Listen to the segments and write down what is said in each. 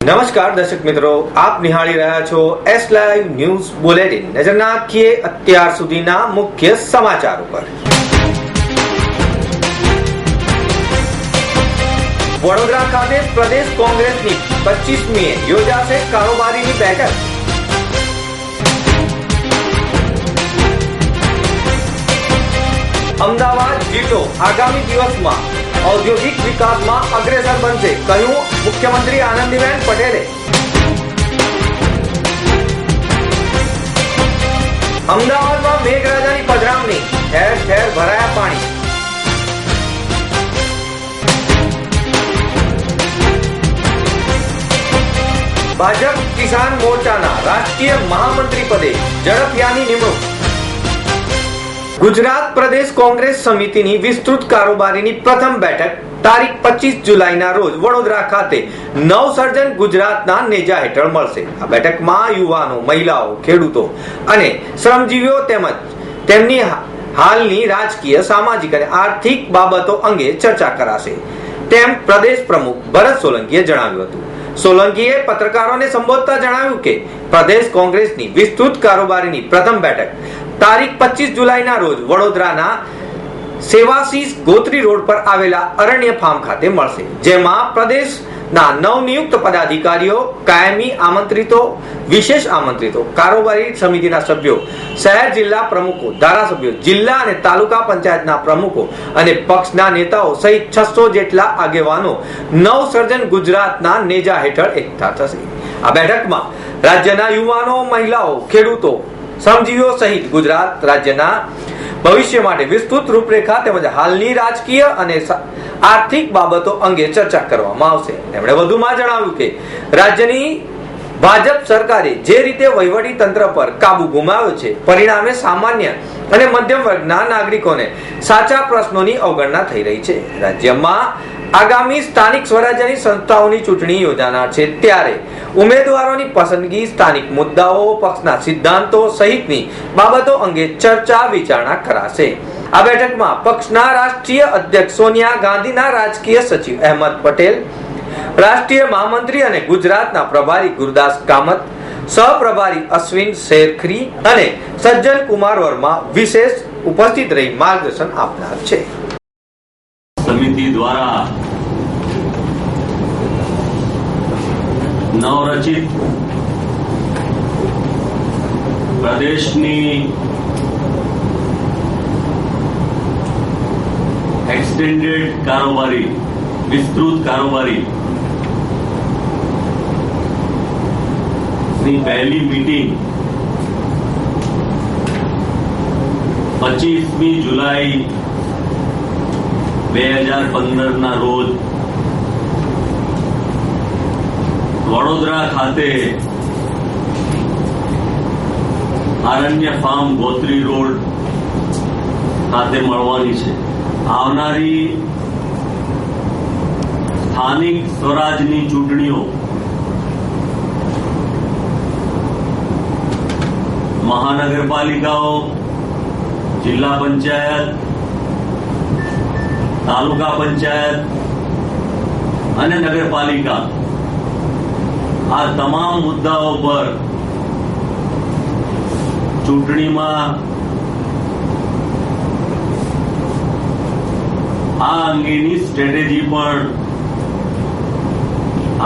નમસ્કાર દર્શક મિત્રો, આપ નિહાળી રહ્યા છો એસ લાઈવ ન્યૂઝ બુલેટિન નજર નાખીએ અત્યાર સુધીના મુખ્ય સમાચાર ઉપર. વડોદરા ખાતે પ્રદેશ કોંગ્રેસની પચીસમીએ યોજાશે કારોબારીની બેઠક. અમદાવાદ જિલ્લો આગામી દિવસમાં ઔદ્યોગિક વિકાસમાં અગ્રેસર બનશે, કહ્યું મુખ્યમંત્રી આનંદીબેન પટેલે. અમદાવાદમાં મેઘરાજાની પધરામણી, ઠેર ઠેર ભરાયા પાણી. ભાજપ કિસાન મોરચાના રાષ્ટ્રીય મહામંત્રી પદે ઝડપિયાની નિમણૂક. ગુજરાત પ્રદેશ કોંગ્રેસ સમિતિની વિસ્તૃત કારોબારીની પ્રથમ બેઠક તારીખ પચીસ જુલાઈના રોજ વડોદરા ખાતે નવસર્જન ગુજરાતના નેજા હેઠળ મળશે. આ બેઠકમાં યુવાનો, મહિલાઓ, ખેડૂતો અને શ્રમજીવીઓ તેમજ તેમની હાલની રાજકીય, સામાજિક અને આર્થિક બાબતો અંગે ચર્ચા કરાશે. તેમ પ્રદેશ પ્રમુખ ભરત સોલંકીએ જણાવ્યું હતું. સોલંકીએ પત્રકારોને સંબોધતા જણાવ્યું કે પ્રદેશ કોંગ્રેસની વિસ્તૃત કારોબારીની પ્રથમ બેઠક તારીખ પચીસ જુલાઈના રોજ વડોદરાના સેવાસીસ ગોત્રી રોડ પર આવેલા અરણ્ય ફાર્મ ખાતે મળશે, જેમાં પ્રદેશના નવનિયુક્ત પદાધિકારીઓ, કાયમી આમંત્રિતો, વિશેષ આમંત્રિતો, કારોબારી સમિતિના સભ્યો, શહેર જિલ્લા પ્રમુખો, ધારાસભ્યો, જિલ્લા અને તાલુકા પંચાયતના પ્રમુખો અને પક્ષના નેતાઓ સહિત છસો જેટલા આગેવાનો નવસર્જન ગુજરાતના નેજા હેઠળ એકઠા થશે. આ બેઠકમાં રાજ્યના યુવાનો, મહિલાઓ, ખેડૂતો શ્રમજીવીઓ સહિત ગુજરાત રાજ્યના ભવિષ્ય માટે વિસ્તૃત રૂપરેખા તેમજ હાલની રાજકીય અને આર્થિક બાબતો અંગે ચર્ચા કરવામાં આવશે. તેમણે વધુમાં જણાવ્યું કે, રાજ્યની ભાજપ સરકારે જે રીતે વહીવટી તંત્ર પર કાબુ ગુમાવ્યો છે, પરિણામે સામાન્ય અને મધ્યમ વર્ગના નાગરિકોને સાચા પ્રશ્નોની અવગણના થઈ રહી છે. રાજ્યમાં આગામી સ્થાનિક સ્વરાજ્યની સંસ્થાઓની ચૂંટણી યોજાનાર છે. ત્યારે ઉમેદવારોની પસંદગી, સ્થાનિક મુદ્દાઓ, પક્ષના સિદ્ધાંતો સહિતની બાબતો અંગે ચર્ચા વિચારણા કરાશે. આ બેઠકમાં પક્ષના રાષ્ટ્રીય અધ્યક્ષ સોનિયા ગાંધીના રાજકીય સચિવ અહેમદ પટેલ, રાષ્ટ્રીય મહામંત્રી અને ગુજરાતના પ્રભારી ગુરદાસ કામત, સહપ્રભારી અશ્વિન શેરખરી અને સજ્જન કુમાર વર્મા વિશેષ ઉપસ્થિત રહી માર્ગદર્શન આપનાર છે. સમિતિ દ્વારા નવરચિત પ્રદેશની એક્સટેન્ડેડ કારોબારી વિસ્તૃત કારોબારી ની પહેલી મીટિંગ પચીસમી જુલાઈ બે હજાર પંદર ના રોજ વડોદરા ખાતે આરણ્ય ફાર્મ ગોત્રી રોડ ખાતે મળવાની છે. આવનારી સ્થાનિક સ્વરાજની ચૂંટણીઓ મહાનગરપાલિકાઓ, જિલ્લા પંચાયત તાલુકા પંચાયત અને નગરપાલિકા. આ તમામ મુદ્દાઓ પર ચૂંટણીમાં આ અંગેની સ્ટ્રેટેજી પણ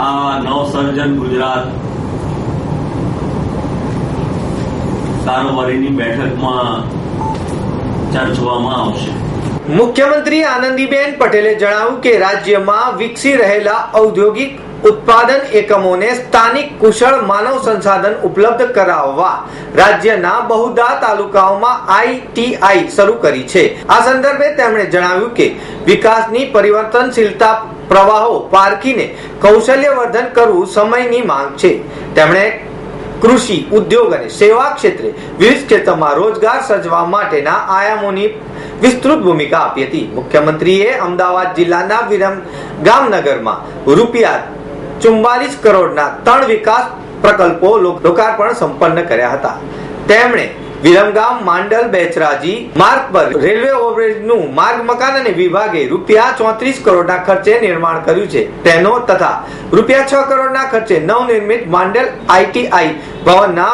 આ નવસર્જન ગુજરાત કારોબારીની બેઠકમાં ચર્ચવામાં આવશે. મુખ્યમંત્રી આનંદીબેન પટેલે જણાવ્યું કે રાજ્યમાં વિકસી રહેલા ઔદ્યોગિક ઉત્પાદન એકમોને સ્થાનિક કુશળ માનવ સંસાધન ઉપલબ્ધ કરાવવા રાજ્યના બહુધા તાલુકાઓમાં આઈટીઆઈ શરૂ કરી છે. આ સંદર્ભે તેમણે જણાવ્યું કે વિકાસની પરિવર્તનશીલતા પ્રવાહો પારખીને કૌશલ્યવર્ધન કરવું સમયની માંગ છે. તેમણે કૃષિ, ઉદ્યોગ અને સેવા ક્ષેત્રે વિવિધ ક્ષેત્રોમાં રોજગાર સર્જવા માટેના આયામોની વિસ્તૃત ભૂમિકા આપી હતી. મુખ્યમંત્રીએ અમદાવાદ જિલ્લાના વિરમ ગામનગરમાં રૂપિયા ચુમ્બાલીસ કરોડના ત્રણ વિકાસ પ્રકલ્પો લોકાર્પણ સંપન્ન કર્યા હતા. તેમણે વિરમગામ માંડલ બેચરાજી માર્ગ પર રેલવે ઓવરબ્રિજનું માર્ગ મકાન અને વિભાગે રૂપિયા ચોત્રીસ કરોડના ખર્ચે નિર્માણ કર્યું છે. તેનો તથા રૂપિયા છ કરોડના ખર્ચે નવનિર્મિત માંડલ આઈટીઆઈ ભવનના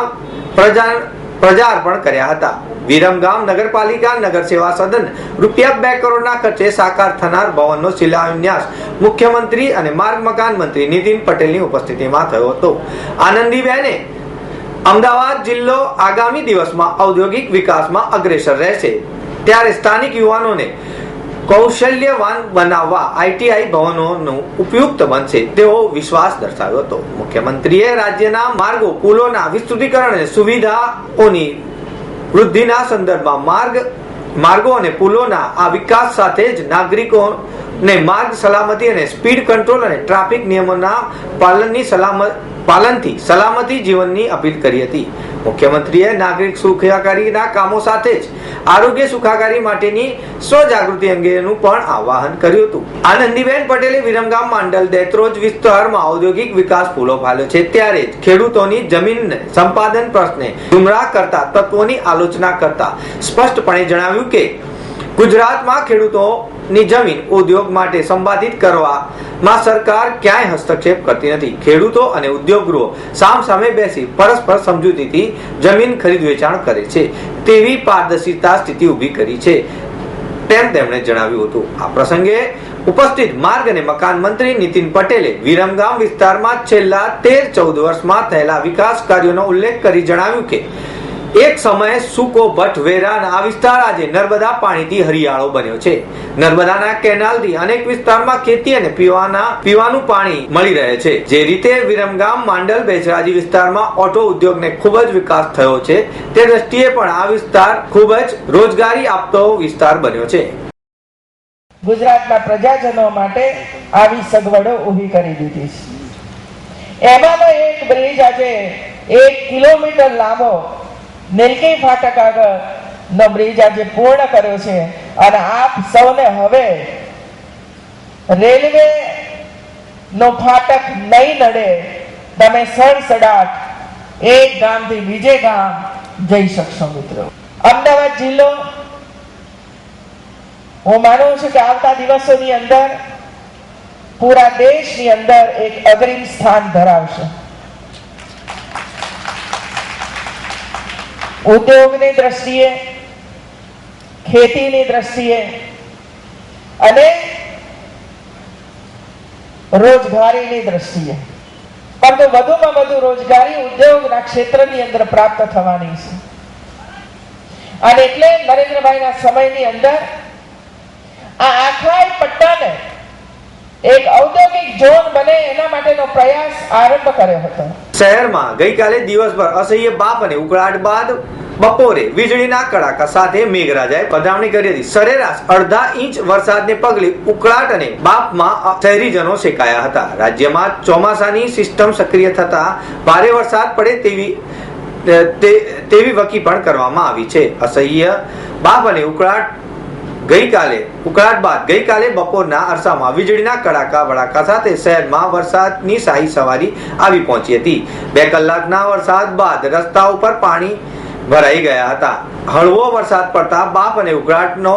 પ્રજા પ્રજાર્પણ કર્યા હતા. વિરમગામ નગરપાલિકા નગર સેવા સદન રૂપિયા બે કરોડના ખર્ચે સાકાર થનાર ભવનનો શિલાન્યાસ મુખ્યમંત્રી અને માર્ગ મકાન મંત્રી નીતિન પટેલની ઉપસ્થિતિમાં થયો હતો. આનંદીબેને અમદાવાદ જિલ્લો આગામી દિવસમાં ઔદ્યોગિક વિકાસમાં અગ્રેસર રહેશે. ત્યારે સ્થાનિક યુવાનોને કૌશલ્યવાન બનાવવા આઈટીઆઈ ભવનોનું ઉપયુક્ત બનશે, તેવો વિશ્વાસ દર્શાવ્યો હતો. મુખ્યમંત્રીએ રાજ્યના માર્ગો, પુલોના વિસ્તૃતિકરણ સુવિધાઓની વૃદ્ધિના સંદર્ભમાં માર્ગ, માર્ગો અને પુલોના આ વિકાસ સાથે જ નાગરિકોને માર્ગ સલામતી અને સ્પીડ કંટ્રોલ અને ટ્રાફિક નિયમોના પાલનની સલામત પાલનથી સલામતી જીવનની અપીલ કરી હતી. મુખ્યમંત્રીએ નાગરિક સુખાકારીના કામો સાથે જ આરોગ્ય સુખાકારી માટેની સ્વજાગૃતિ અંગેનું પણ આવાહન કર્યું હતું. આનંદીબેન પટેલે વિરમગામ માંડલ દેત્રોજ વિસ્તારમાં ઔદ્યોગિક વિકાસ ફૂલો ફાલ્યો છે. ત્યારે જ ખેડૂતોની જમીન સંપાદન પ્રશ્ને ગુમરાહ કરતા તત્વોની આલોચના કરતા સ્પષ્ટપણે જણાવ્યું કે ગુજરાતમાં ખેડૂતોની જમીન ઉદ્યોગ માટે સંપાદિત કરવામાં સરકાર ક્યાંય હસ્તક્ષેપ કરતી નથી. ખેડૂતો અને ઉદ્યોગ ગૃહો સામ સામે બેસી પરસ્પર સમજૂતીથી જમીન ખરીદ વેચાણ કરે છે. તેવી પારદર્શિતા સ્થિતિ ઊભી કરી છે. તેમ તેમણે જણાવ્યું હતું. આ પ્રસંગે ઉપસ્થિત માર્ગ અને મકાન મંત્રી નીતિન પટેલે વિરમગામ વિસ્તારમાં છેલ્લા તેર ચૌદ વર્ષમાં થયેલા વિકાસ કાર્યોનો ઉલ્લેખ કરી જણાવ્યું કે એક સમયે સુકો ભટ્ટ વેરાના આ વિસ્તાર આજે નર્મદા પાણીથી હરિયાળો બન્યો છે. નર્મદાના કેનાલથી અનેક વિસ્તારમાં ખેતી અને પીવાના, પીવાનું પાણી મળી રહે છે. જે રીતે વિરમગામ, માંડલ, બેચરાજી વિસ્તારમાં ઓટો ઉદ્યોગને ખૂબ જ વિકાસ થયો છે. તે દ્રષ્ટિએ પણ આ વિસ્તાર ખૂબ જ રોજગારી આપતો વિસ્તાર બન્યો છે. ગુજરાતના પ્રજાજનો માટે આવી સગવડો ઊભી કરી દીધી છે. એમાંનો એક બ્રિજ આજે એક કિલોમીટર લાંબો નીલકી ફાટક આગળ નો બ્રિજ આજે પૂર્ણ કર્યો છે. અને આપ સૌને હવે રેલવે નો ફાટક નહીં નડે. તમે સડસડાટ એક ગામથી બીજે ગામ જઈ શકશો મિત્રો. અમદાવાદ જિલ્લો, હું માનું છું કે આવતા દિવસોની અંદર પૂરા દેશની અંદર એક અગ્રીમ સ્થાન ધરાવશે. ઉદ્યોગની દ્રષ્ટિએ, ખેતીની દ્રષ્ટિએ અને રોજગારીની દ્રષ્ટિએ. પરંતુ વધુમાં વધુ રોજગારી ઉદ્યોગના ક્ષેત્રની અંદર પ્રાપ્ત થવાની છે. અને એટલે નરેન્દ્રભાઈના સમયની અંદર આ આખા પટ્ટાને એક ઔદ્યોગિક ઝોન બને એના માટેનો પ્રયાસ આરંભ કર્યો હતો. શહેરમાં ગઈકાલે દિવસભર અસહ્ય બાપ અને ઉકળાટ બાદ બપોરે વીજળીના કડાકા સાથે મેઘરાજાએ પધરામણી કરી હતી. સરેરાશ અડધા ઇંચ વરસાદને પગલે ઉકળાટ અને બાપમાં શહેરીજનો શેકાયા હતા. રાજ્યમાં ચોમાસાની સિસ્ટમ સક્રિય થતા ભારે વરસાદ પડે તેવી તેવી વકી પણ કરવામાં આવી છે. અસહ્ય બાપ અને ઉકળાટ ગઈકાલે, ઉકળાટ બાદ ગઈકાલે બપોરના અરસામાં વીજળીના કડાકા વડાકા સાથે શહેરમાં વરસાદની શાહી સવારી આવી પહોંચી હતી. બે કલાકના વરસાદ બાદ રસ્તા ઉપર પાણી ભરાઈ ગયા હતા. હળવો વરસાદ પડતા બાપ અને ઉકળાટનો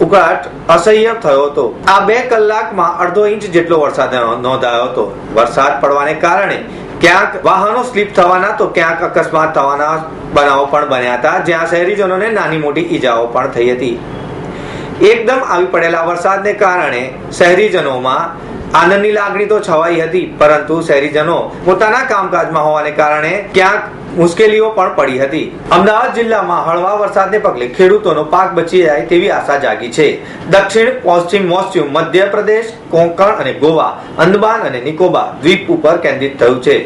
ઉકળાટ અસહ્ય થયો હતો. આ બે કલાકમાં અડધો ઇંચ જેટલો વરસાદ નોંધાયો હતો. વરસાદ પડવાને કારણે ક્યાંક વાહનો સ્લીપ થવાના તો ક્યાંક અકસ્માત થવાના બનાવો પણ બન્યા હતા, જ્યાં શહેરીજનોને નાની મોટી ઈજાઓ પણ થઈ હતી. એકદમ આવી પડેલા વરસાદને કારણે શહેરીજનોમાં આનંદની લાગણી તો છવાઈ હતી, પરંતુ શહેરીજનો પોતાના કામકાજમાં હોવાને કારણે ક્યાંક મુશ્કેલીઓ પણ પડી હતી. અમદાવાદ જિલ્લામાં હળવા વરસાદને પગલે ખેડૂતોનો પાક બચી જાય તેવી આશા જાગી છે. દક્ષિણ, પશ્ચિમ મોસમ મધ્યપ્રદેશ, કોંકણ અને ગોવા, અંદમાન અને નિકોબાર દ્વીપ ઉપર કેન્દ્રિત થયું છે.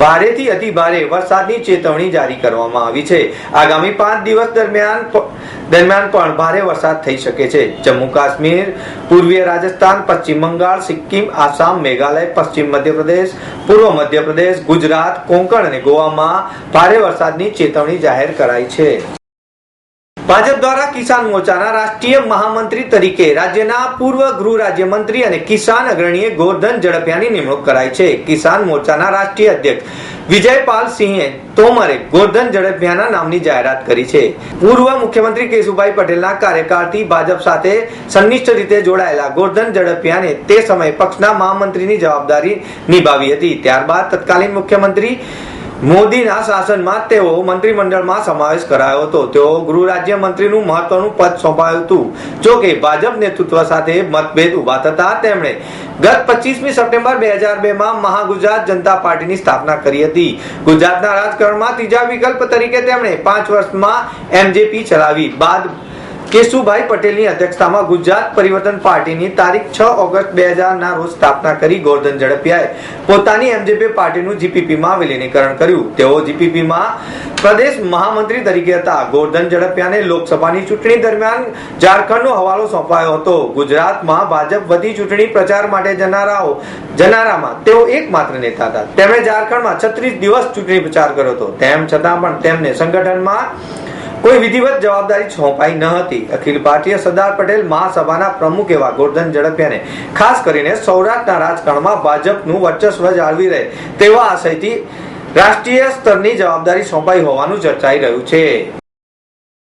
ભારેથી અતિ ભારે વરસાદની ચેતવણી જારી કરવામાં આવી છે. આગામી પાંચ દિવસ દરમિયાન દરમિયાન પણ ભારે વરસાદ થઈ શકે છે. જમ્મુ કાશ્મીર, પૂર્વીય રાજસ્થાન, પશ્ચિમ બંગાળ, સિક્કિમ, આસામ, મેઘાલય, પશ્ચિમ મધ્યપ્રદેશ, પૂર્વ મધ્યપ્રદેશ, ગુજરાત, કોંકણ અને ગોવામાં ભારે વરસાદની ચેતવણી જાહેર કરાઈ છે. ભાજપ દ્વારા કિસાન મોરચાના રાષ્ટ્રીય મહામંત્રી તરીકે રાજ્યના પૂર્વ ગૃહ રાજ્યમંત્રી અને કિસાન અગ્રણીએ ગોરધન ઝડપિયાની નિમણૂક કરાઈ છે. કિસાન મોરચાના રાષ્ટ્રીય અધ્યક્ષ વિજયપાલ સિંહે તોમરે ગોરધન ઝડપિયાના નામની જાહેરાત કરી છે. પૂર્વ મુખ્યમંત્રી કેશુભાઈ પટેલના કાર્યકાળથી ભાજપ સાથે સંનિષ્ઠ રીતે જોડાયેલા ગોરધન ઝડપિયાને તે સમયે પક્ષના મહામંત્રીની જવાબદારી નિભાવી હતી. ત્યારબાદ તત્કાલીન મુખ્યમંત્રી મોદીના શાસનમાં તેઓ મંત્રીમંડળમાં સમાવેશ કરાયો હતો. તેઓ ગૃહ રાજ્ય મંત્રીનું મહત્વનું પદ સોંપાયું હતું. જો કે ભાજપ નેતૃત્વ સાથે મતભેદ ઊભા થતા તેમણે ગત પચીસમી સપ્ટેમ્બર બે હજાર બે માં મહાગુજરાત જનતા પાર્ટીની સ્થાપના કરી હતી. ગુજરાતના રાજકારણમાં ત્રીજા વિકલ્પ તરીકે તેમણે પાંચ વર્ષમાં એમજેપી ચલાવી. બાદ કેશુભાઈ પટેલની અધ્યક્ષતામાં ગુજરાત પરિવર્તન પાર્ટીની તારીખ છ ઓગસ્ટ બે ના રોજ સ્થાપના કરી ગોરધન ઝડપિયાએ પોતાની એમજેપી પાર્ટીનું જીપીપીમાં વિલીનીકરણ કર્યું. તેઓ જીપીપીમાં પ્રદેશ મહામંત્રી તરીકે હતા. ગોરધન ઝડપિયાને લોકસભાની ચૂંટણી દરમિયાન ઝારખંડનો હવાલો સોંપાયો હતો. ગુજરાતમાં ભાજપ વધી ચૂંટણી પ્રચાર માટે જનારાઓ જનારામાં તેઓ એકમાત્ર નેતા હતા. તેમણે ઝારખંડમાં છત્રીસ દિવસ ચૂંટણી પ્રચાર કર્યો હતો. તેમ છતાં પણ તેમને સંગઠનમાં કોઈ વિધિવત જવાબદારી સોંપાઈ ન હતી. અખિલ ભારતીય સરદાર પટેલ મહાસભાના પ્રમુખ એવા ગોરધન ઝડપિયાને ખાસ કરીને સૌરાષ્ટ્રના રાજકારણમાં ભાજપનું વર્ચસ્વ જાળવી રહે તેવા આશયથી રાષ્ટ્રીય સ્તરની જવાબદારી સોંપાઈ હોવાનું ચર્ચાઈ રહ્યું છે.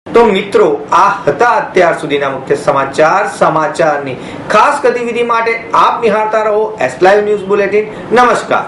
તો મિત્રો, આ હતા અત્યાર સુધીના મુખ્ય સમાચાર. સમાચારની ખાસ ગતિવિધિ માટે આપ નિહાળતા રહો એસ લાઈવ ન્યૂઝ બુલેટિન નમસ્કાર.